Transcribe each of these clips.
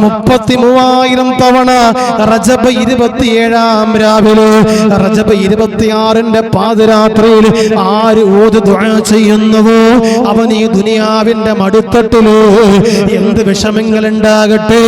മുപ്പത്തി മൂവായിരം തവണ റജബ് ഇരുപത്തിയേഴാം രാവിലെ റജബ് ഇരുപത്തിയാറിന്റെ പാതിരാത്രിയിൽ ആര് ഓത് ചെയ്യുന്നുവോ അവൻ ഈ ദുനിയാവിന്റെ മടുത്തട്ടിലോ എന്ത് വിഷമങ്ങൾ ഉണ്ടാകട്ടെ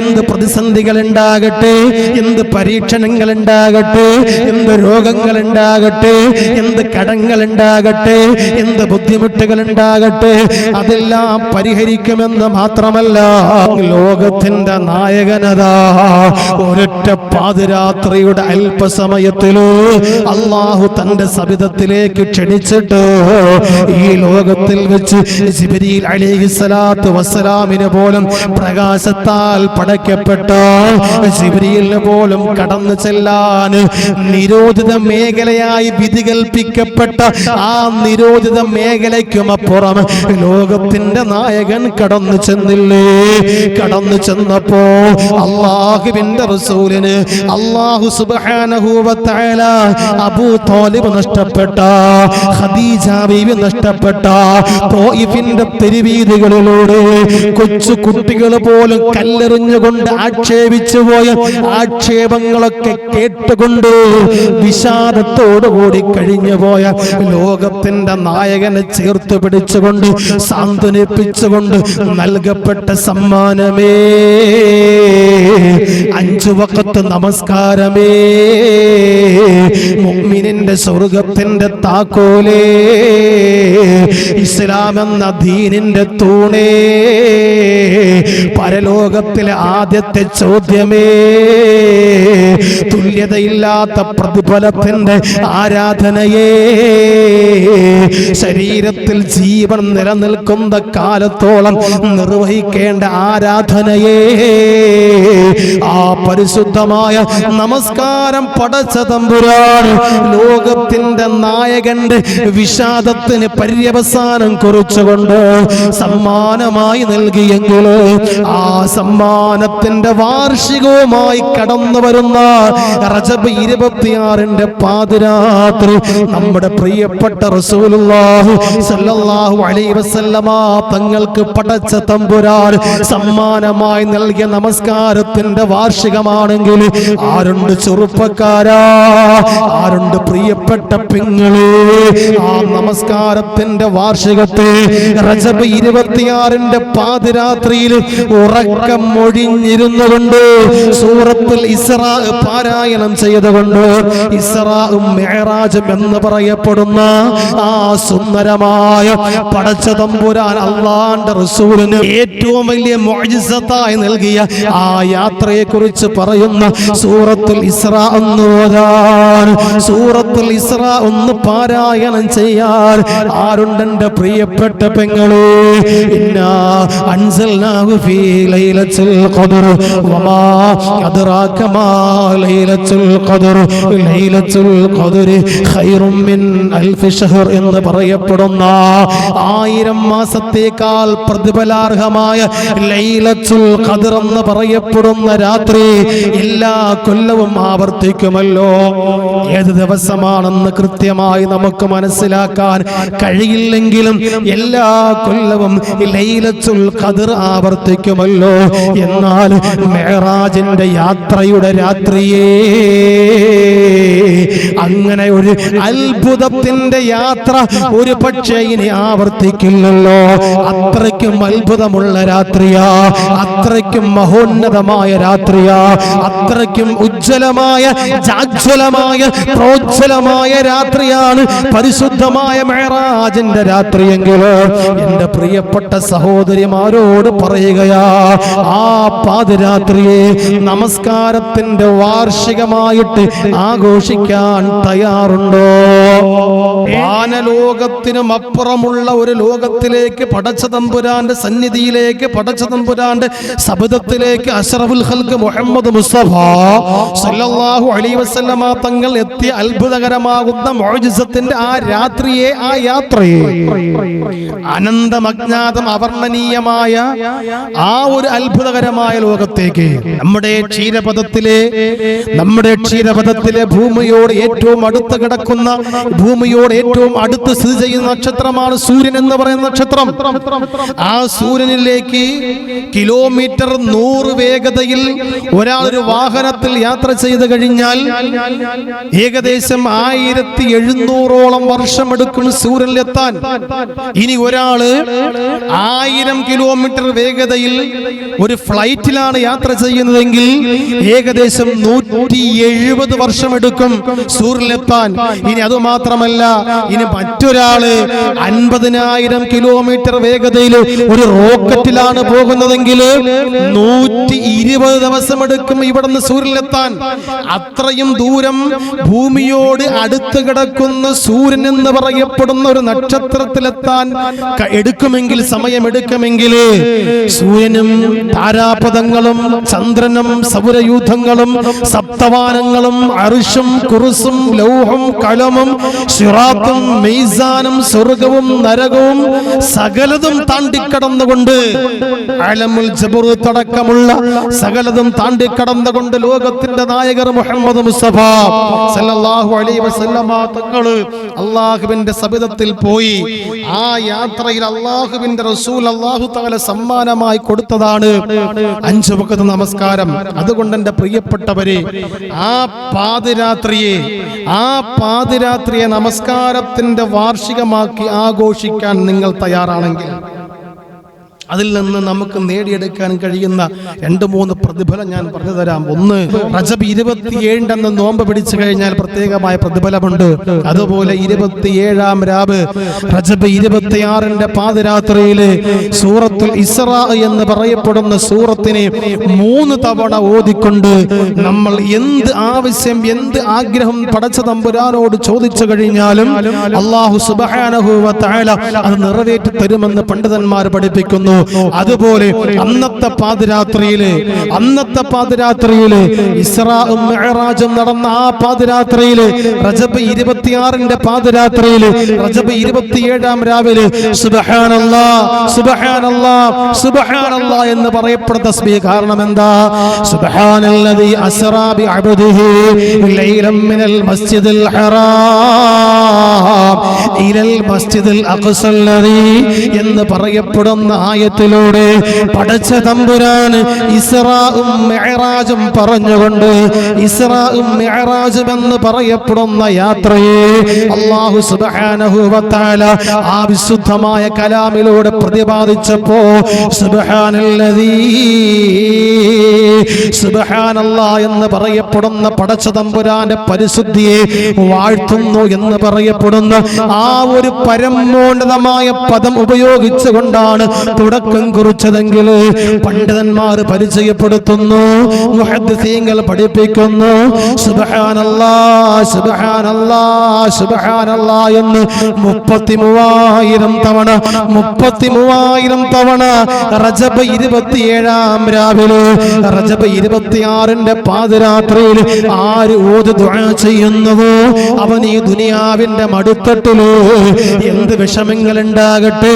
എന്ത് പ്രതിസന്ധികൾ ഉണ്ടാകട്ടെ എന്ത് പരീക്ഷണങ്ങൾ ഉണ്ടാകട്ടെ എന്ത് രോഗങ്ങൾ ഉണ്ടാകട്ടെ എന്ത് കടങ്ങൾ ഉണ്ടാകട്ടെ എന്ത് ബുദ്ധിമുട്ടുകൾ ഉണ്ടാകട്ടെ അതെല്ലാം പരിഹരിക്കുമെന്ന് മാത്രമല്ല ലോകത്തിന്റെ നായകനതാ. ഒരൊറ്റ പാതിരാത്രിയുടെ അല്പസമയത്തിലോ അള്ളാഹു തന്റെ സബിതത്തിലേക്ക് ക്ഷണിച്ചിട്ട് ഈ ലോകത്തിൽ വെച്ച് അലിഹിസ്സലാത്തു വസ്സലാമിന് പോലും പ്രകാശത്താൽ പടയ്ക്കപ്പെട്ട ജിബരീലിന് പോലും കടന്നു ചെല്ലാൻ നിരോധിത മേഖലയായി വിധി കൽപ്പിക്കപ്പെട്ട ആ നിരോധിത മേഖലയ്ക്കും അപ്പുറം ലോകത്തിന്റെ നായകൻ കടന്നു ചെന്നില്ലേ? കടന്നു ചെന്നപ്പോ അള്ളാഹുവിന്റെ റസൂലിന് അള്ളാഹു സുബാനഹൂവത്തായ അബൂ തോലിബ് നഷ്ടപ്പെട്ട ഖദീജ ബീവി നഷ്ടപ്പെട്ട തോയിഫിന്റെ തെരുവീതികളിലൂടെ കൊച്ചു കുട്ടികൾ പോലും കല്ലെറിഞ്ഞുകൊണ്ട് ആക്ഷേപിച്ചു പോയ ആക്ഷേപങ്ങളൊക്കെ കേട്ടുകൊണ്ട് വിഷാദത്തോടുകൂടി കഴിഞ്ഞു പോയ ലോകത്തിന്റെ നായകനെ ചേർത്ത് പിടിച്ചുകൊണ്ട് സാന്ത്വനിപ്പിച്ചുകൊണ്ട് നൽകപ്പെട്ട സമ്മാനമേ. അഞ്ചു വക്കത്ത് നമസ്കാരമേ. മുഅ്മിനിന്റെ സ്വർഗത്തിന്റെ താക്കോലേ. ഇസ്ലാം എന്ന ദീനിന്റെ തൂണേ. പരലോകത്തിലെ ആദ്യത്തെ ചോദ്യമേ. തുല്യതയില്ലാത്ത പ്രതിഫലത്തിന്റെ ആരാധനയേ. ശരീരത്തിൽ ജീവൻ നിലനിൽക്കുന്ന കാലത്തോളം നിർവഹിക്കേണ്ട ആരാധനയേ. ആ പരിശുദ്ധമായ നമസ്കാരം പടച്ച തമ്പുരാൻ ലോകത്തിന്റെ നായകന്റെ വിഷാദത്തിന് പര്യവസാനം കുറിച്ചുകൊണ്ട് സമ്മാനമായി നൽകിയെങ്കിൽ ആ സമ്മാനത്തിന്റെ വാർഷികവുമായി കടന്നു വരുന്ന റജബ് ഇരുപത്തിയാറിന്റെ പാതിരാത്രി നമ്മുടെ പ്രിയപ്പെട്ട റസൂലുള്ളാഹി സല്ലല്ലാഹു അലൈഹി വസല്ലമ തങ്ങൾക്ക് പടച്ച തമ്പുരാൻ സമ്മാനമായി നൽകിയ നമസ്കാരത്തിന്റെ വാർഷികമാണെങ്കിൽ ആരുണ്ട് ചെറുപ്പക്കാരാ? ആരുണ്ട് പ്രിയപ്പെട്ട പെങ്ങളെ? ആ നമസ്കാരത്തിന്റെ വാർഷികത്തെ റജബ് ഇരുപത്തിയാറിന്റെ പാതിരാത്രിയിൽ ഉറക്കം മൊഴിഞ്ഞിരുന്നുകൊണ്ട് സൂറത്തിൽ ഇസ്രാ പാരായണം ചെയ്തുകൊണ്ട് ഇസ്രാഉം മെഹറാജും എന്ന് പറയപ്പെടുന്ന ആ സുന്ദരമായ പടച്ചതമ്പുരാൻ അള്ളാന്റെ റസൂലിന് ഏറ്റവും വലിയ മോജിസത്തായി നൽകിയ ആ യാത്രയെ കുറിച്ച് പറയുന്ന സൂറത്തുൽ ഇസ്ര ഒന്ന് ഓതാൻ. സൂറത്തുൽ ഇസ്ര ഒന്ന് പാരായണം ചെയ്യാൻ ആരുണ്ടെന്റെ പ്രിയപ്പെട്ട പെങ്ങളെ? ഇന്നാ അൻസൽനാഹു ഫീ ലൈലത്തുൽ ഖദർ. വമാ അദ്റാക മാ ലൈലത്തുൽ ഖദർ. ലൈലത്തുൽ ഖദർ ഖൈറും മിൻ അൽഫ് ഷഹർ എന്ന് പറയപ്പെടുന്ന ആയിരം മാസത്തേക്കാൾ പ്രതിഫലാർഹമായ ലൈലത്തുൽ ഖദർ എന്ന് പറയപ്പെടുന്ന രാത്രി എല്ലാ കൊല്ലവും ആവർത്തിക്കുമല്ലോ. ഏത് ദിവസമാണെന്ന് കൃത്യമായി നമുക്ക് മനസ്സിലാക്കാൻ കഴിയില്ലെങ്കിലും എല്ലാ കൊല്ലവും ലൈലത്തുൽ ഖദർ ആവർത്തിക്കുമല്ലോ. എന്നാൽ മെഹറാജിന്റെ യാത്രയുടെ രാത്രിയേ അങ്ങനെ ഒരു അത്ഭുതത്തിന്റെ യാത്ര ഒരു പക്ഷേ ഇനി ആവർത്തിക്കില്ലല്ലോ. അത്രയ്ക്കും അത്ഭുതമുള്ള രാത്രിയാ. അത്രയ്ക്കും മഹോന്നതമായ രാത്രിയാ. അത്രയ്ക്കും ഉജ്ജ്വലമായ ജാജ്വലമായ പ്രോജ്വലമായ രാത്രിയാണ്. പരിശുദ്ധമായ മേറാജിന്റെ രാത്രിയെങ്കിൽ എന്റെ പ്രിയപ്പെട്ട സഹോദരിമാരോട് പറയുകയാ ആ പാതിരാത്രിയെ നമസ്കാരത്തിന്റെ വാർഷികമായിട്ട് ആഘോഷിക്കാൻ തയ്യാറുണ്ടോ? വാനലോകത്തിനും അപ്പുറമുള്ള ഒരു ലോകത്തിലേക്ക് പടച്ചതമ്പുരാന്റെ സന്നിധിയിലേക്ക് പടച്ച തമ്പുരാന്റെ ശബ്ദത്തിലേക്ക് അഷറഫുൽ ഖൽക്ക് മുഹമ്മദ് മുസ്തഫ സല്ലല്ലാഹു അലൈഹി വസല്ലമ തങ്ങൾ എത്തി അത്ഭുതകരമാകുന്ന മുഅ്ജിസത്തിന്റെ ആ രാത്രിയെ ആ യാത്രയെ. അനന്തമജ്ഞാതം അവർണനീയമായ ആ ഒരു അത്ഭുതകരമായ ലോകത്തേക്ക് നമ്മുടെ ക്ഷീരപഥത്തിലെ നമ്മുടെ ക്ഷീരപഥത്തിലെ ഭൂമിയോട് ഏറ്റവും അടുത്ത് കിടക്കുന്ന ഭൂമിയോട് ഏറ്റവും അടുത്ത് സ്ഥിതി ചെയ്യുന്ന നക്ഷത്രമാണ് സൂര്യൻ എന്ന് പറയുന്ന നക്ഷത്രം. ആ സൂര്യനിലേക്ക് കിലോമീറ്റർ കിലോമീറ്റർ നൂറ് വേഗതയിൽ ഒരാൾ ഒരു വാഹനത്തിൽ യാത്ര ചെയ്തു കഴിഞ്ഞാൽ ഏകദേശം ആയിരത്തി എഴുന്നൂറോളം വർഷമെടുക്കും സൂര്യനിലെത്താൻ. ഇനി ഒരാൾ ആയിരം കിലോമീറ്റർ വേഗതയിൽ ഒരു ഫ്ലൈറ്റിലാണ് യാത്ര ചെയ്യുന്നതെങ്കിൽ ഏകദേശം നൂറ്റി എഴുപത് വർഷമെടുക്കും സൂര്യനിലെത്താൻ. ഇനി അത് മാത്രമല്ല ഇനി മറ്റൊരാൾ അൻപതിനായിരം കിലോമീറ്റർ വേഗതയിൽ ഒരു റോക്കറ്റിലാണ് പോകുന്നതെങ്കിൽ നൂറ്റി ഇരുപത് ദിവസം എടുക്കും ഇവിടുന്ന് സൂര്യനിലെത്താൻ. അത്രയും ദൂരം ഭൂമിയോട് അടുത്ത് കിടക്കുന്ന സൂര്യൻ എന്ന് പറയപ്പെടുന്ന ഒരു നക്ഷത്രത്തിലെത്താൻ എടുക്കുമെങ്കിൽ സമയമെടുക്കുമെങ്കിൽ സൂര്യനും താരാപഥങ്ങളും ചന്ദ്രനും സൗരയൂഥങ്ങളും സപ്തവാനങ്ങളും അറുഷും കുറുസും ലൗഹം കലമും സിറാത്തും മെയ്സാനും സ്വർഗവും നരകവും സകലതും താണ്ടിക്കടന്നുകൊണ്ട് അലമുൽ ജബറൂത്ത് അടക്കമുള്ള സകലതും താണ്ടിക്കടന്നുകൊണ്ട് ലോകത്തിന്റെ നായകർ മുഹമ്മദ് മുസ്തഫ സല്ലല്ലാഹു അലൈഹി വസല്ലമ തങ്ങൾ അള്ളാഹുവിന്റെ സബിതത്തിൽ പോയി. ആ യാത്രയിൽ അള്ളാഹുവിന്റെ റസൂൽ അള്ളാഹു തങ്ങളെ സമ്മാനമായി കൊടുത്തതാണ്. അഞ്ചു വക്കത്ത് നമസ്കാരം. അതുകൊണ്ട് എന്റെ പ്രിയപ്പെട്ടവരെ ആ പാതിരാത്രിയെ ആ പാതിരാത്രിയെ നമസ്കാരത്തിന്റെ വാർഷികമാക്കി ആഘോഷിക്കാൻ നിങ്ങൾ തയ്യാറാണെങ്കിൽ അതിൽ നിന്ന് നമുക്ക് നേടിയെടുക്കാൻ കഴിയുന്ന രണ്ട് മൂന്ന് പ്രതിഫലം ഞാൻ പറഞ്ഞു തരാം. ഒന്ന് റജബ് ഇരുപത്തിയേഴിന്റെ നോമ്പ് പിടിച്ചു കഴിഞ്ഞാൽ പ്രത്യേകമായ പ്രതിഫലമുണ്ട്. അതുപോലെ ഇരുപത്തിയേഴാം രാവ് റജബ് ഇരുപത്തിയാറിന്റെ പാതിരാത്രിയിൽ സൂറത്തുൽ ഇസ്ര എന്ന് പറയപ്പെടുന്ന സൂറത്തിനെ മൂന്ന് തവണ ഓതിക്കൊണ്ട് നമ്മൾ എന്ത് ആവശ്യം എന്ത് ആഗ്രഹം പടച്ച തമ്പുരാനോട് ചോദിച്ചു കഴിഞ്ഞാലും അള്ളാഹു സുബാനഹു അത് നിറവേറ്റി തരുമെന്ന് പണ്ഡിതന്മാർ പഠിപ്പിക്കുന്നു. അതുപോലെ അന്നത്തെ പാതിരാത്രിയിൽ അന്നത്തെ പാതിരാത്രിയിൽ ഇസ്രാഉം മെഹറാജും നടന്ന ആ പാതിരാത്രിയിൽ റജബ് ഇരുപത്തിയാറിന്റെ പാതിരാത്രിയിൽ റജബ് ഇരുപത്തിയേഴാം രാവിലെ സുബഹാനല്ലാ സുബഹാനല്ലാ സുബഹാനല്ലാ എന്ന് പറയപ്പെടുന്ന തസ്ബീഹ് കാരണം എന്താ? സുബഹാനല്ലദീ അസ്റാ ബിഅബ്ദിഹി ലൈലം മിനൽ മസ്ജിദിൽ ഹറാം ഇലൽ മസ്ജിദിൽ അഖ്സല്ലദി എന്ന് പറയപ്പെടുന്ന ആയത്തിലൂടെ പടച്ച തമ്പുരാൻ ഇസ്രാഉം മെഹറാജും പറഞ്ഞുകൊണ്ട് ഇസ്രാഉം മെഹറാജും എന്ന് പറയപ്പെടുന്ന യാത്രയെ അള്ളാഹു സുബ്ഹാനഹു വതആല ആ വിശുദ്ധമായ കലാമിലൂടെ പ്രതിപാദിച്ചപ്പോ സുബ്ഹാനല്ലദീ സുബ്ഹാനല്ലാ എന്ന് പറയപ്പെടുന്ന പടച്ച തമ്പുരാന്റെ പരിശുദ്ധിയെ വാഴ്ത്തുന്നു എന്ന് പറയപ്പെടുന്ന ആ ഒരു പരമോന്നതമായ പദം ഉപയോഗിച്ചുകൊണ്ടാണ് തുടക്കം കുറിച്ചതെങ്കിൽ പണ്ഡിതന്മാർ പരിചയപ്പെടുത്തുന്നു മുഹദ്സീങ്ങൾ പഠിപ്പിക്കുന്നു. സുബഹാനല്ലാ സുബഹാനല്ലാ സുബഹാനല്ലാ എന്ന് മുപ്പത്തി മൂവായിരം തവണ മുപ്പത്തി മൂവായിരം തവണ റജബ് ഇരുപത്തിയേഴാം രാവിലെ റജബ് ഇരുപത്തിയാറിന്റെ പാതിരാത്രിയിൽ ആര് ഓത് ദുആ ചെയ്യുന്നുവോ അവൻ ഈ ദുനിയാവിന്റെ മടുത്തട്ടിലോ എന്ത് വിഷമങ്ങൾ ഉണ്ടാകട്ടെ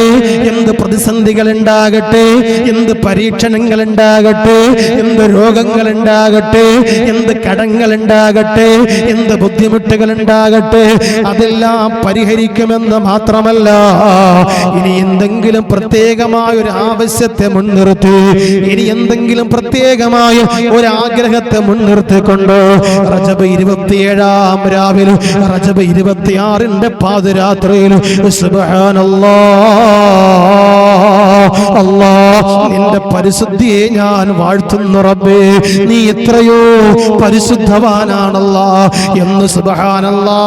എന്ത് പ്രതിസന്ധികൾ ഉണ്ടാകട്ടെ? എന്ത് പരീക്ഷണങ്ങൾ ഉണ്ടാകട്ടെ എന്ത് രോഗങ്ങൾ ഉണ്ടാകട്ടെ എന്ത് കടങ്ങൾ ഉണ്ടാകട്ടെ എന്ത് ബുദ്ധിമുട്ടുകൾ ഉണ്ടാകട്ടെ അതെല്ലാം പരിഹരിക്കുമെന്ന് മാത്രമല്ല ഇനി എന്തെങ്കിലും പ്രത്യേകമായ ഒരു ആവശ്യത്തെ മുൻനിർത്തി ഇനി എന്തെങ്കിലും പ്രത്യേകമായ ഒരു ആഗ്രഹത്തെ മുൻനിർത്തിക്കൊണ്ട് റജബ് ഇരുപത്തിയേഴാം രാവിലെ റജബ് ഇരുപത്തിയാറിന്റെ പാതിരാത്രിയിൽ സുബ്ഹാനല്ലാ അല്ലാ നിന്റെ പരിശുദ്ധിയെ ഞാൻ വാഴ്ത്തുന്നു റബ്ബേ. നീ എത്രയോ പരിശുദ്ധവാനാണല്ലാ എന്ന് സുബഹാനല്ലാ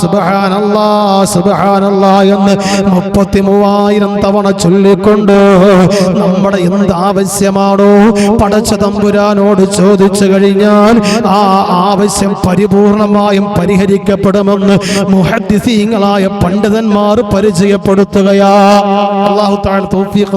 സുബഹാനല്ലാ സുബഹാനല്ലാ എന്ന് മുപ്പത്തി മൂവായിരം തവണ ചൊല്ലിക്കൊണ്ട് നമ്മുടെ എന്ത് ആവശ്യമാണോ പടച്ച തമ്പുരാനോട് ചോദിച്ചു കഴിഞ്ഞാൽ ആ ആവശ്യം പരിപൂർണമായും പരിഹരിക്കപ്പെടുമെന്ന് മുഹദ്ദിസീങ്ങളായ പണ്ഡിതന്മാർ പരിചയപ്പെടുത്തുകയാ. അള്ളാഹു താഴെ തോഫീഖ്